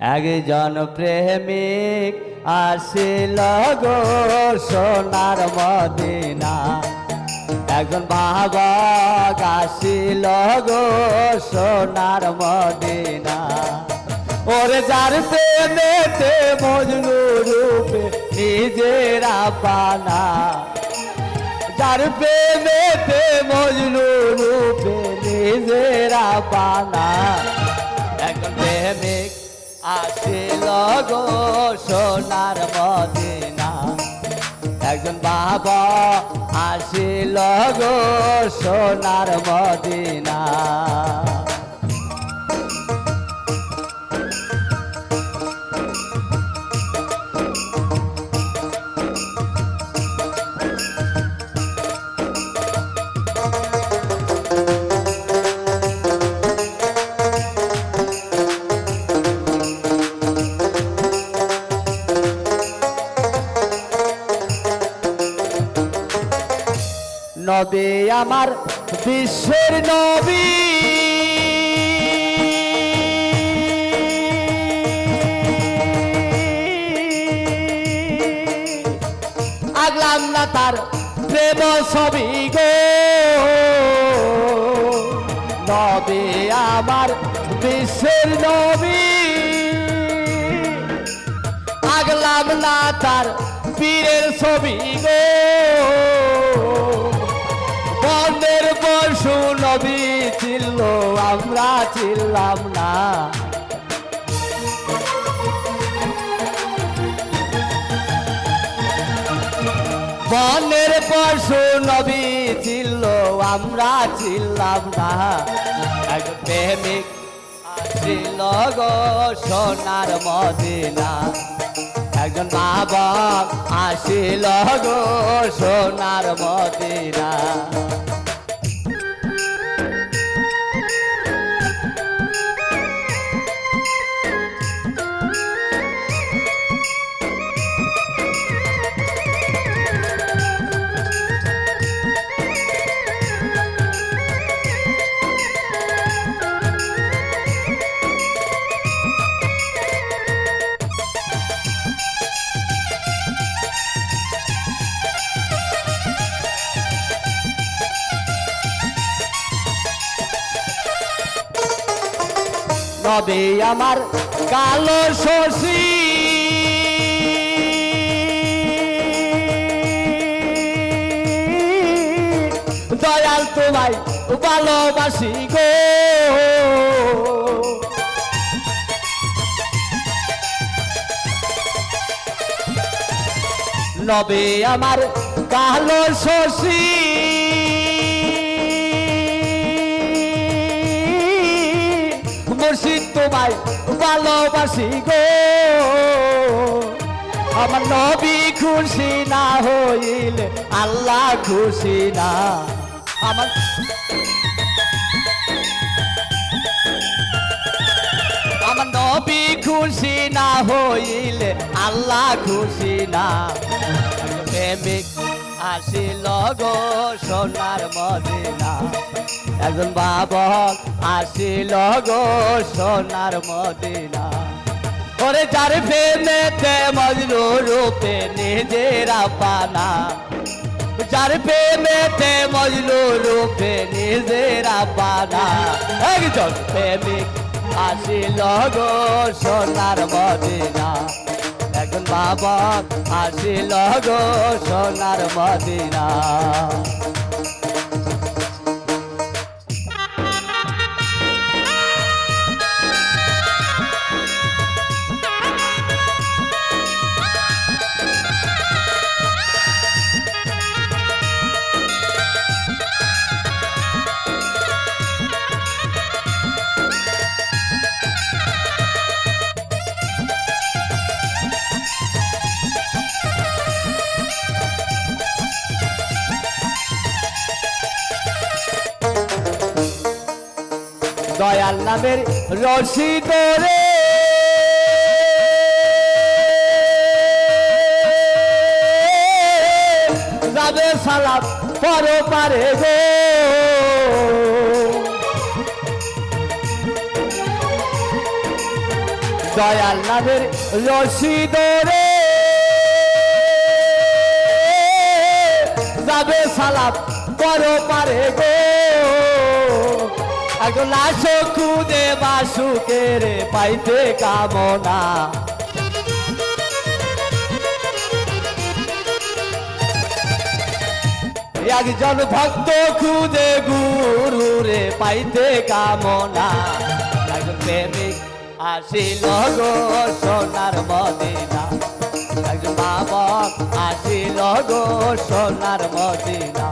একজন প্রেমিক আসিল গো সোনার মদিনা। একজন বাহক আসিল গো সোনার মদিনা। ওরে যার প্রেমেতে মজনু রূপে নিজেরা পানা যার প্রেমেতে মজনু রূপে নিজেরা পানা একজন প্রেমিক আসিল গো সোনার মদিনা। একজন বাবা আসিল গো সোনার মদিনা। নবী আমার বিশ্বের নবী। আগলাম না তার প্রেম ছবি গো। নবী আমার বিশ্বের নবী। আগলাম না তার পীরের ছবি গো। বনের পশু নবী ছিল, আমরা ছিলাম না। বনের পশু নবী ছিল, আমরা ছিলাম না। এক প্রেমিক আসিল গো সোনার মদিনা। একজন বাপ আসিল গো সোনার মদিনা। নবে আমার কালো শশী। দয়াল তোমায় ভালোবাসি গো। নবে আমার কালো শশী। মুর্শিদ তোমায় ভালোবাসি গো। আমার নবী খুশি না হইলে আল্লাহ খুশি না। আমার আমার নবী খুশি না হইলে আল্লাহ খুশি না। প্রেমিক আসিল গো সোনার মদিনা। একজন বাবক আসিল গো সোনার মদিনা। ওরে যার প্রেমেতে মজনু রূপে নিজেরা পানা যার প্রেমেতে মজনু রূপে নিজেরা পানা একজন প্রেমিক আসিল গো সোনার মদিনা। একজন বাবা আসিল গো সোনার মদিনা। দয়াল রশি ধরে যাবে সালাম পর পারে গো। দয়াল নামের রশিদরে যাবে সালাম করো পারে গো। এখন লাশ খুদে বাসুকে রে পাইতে কামনা। একজন ভক্ত খুদে গুরু রে পাইতে কামনা। আসিল গো সোনার মদিনা। একজন বাবা আসিল গো সোনার মদিনা।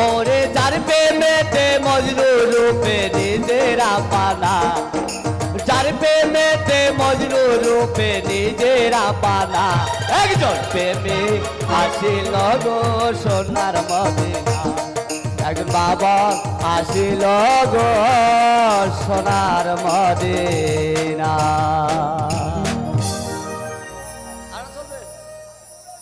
ওরে যার প্রেমেতে মজনু রূপে নিজেরা পানা যার প্রেমেতে মজনু রূপে নিজেরা পানা একজন প্রেমিক আসিল গো সোনার মদিনা। একজন বাবা আসিল গো সোনার মদিনা।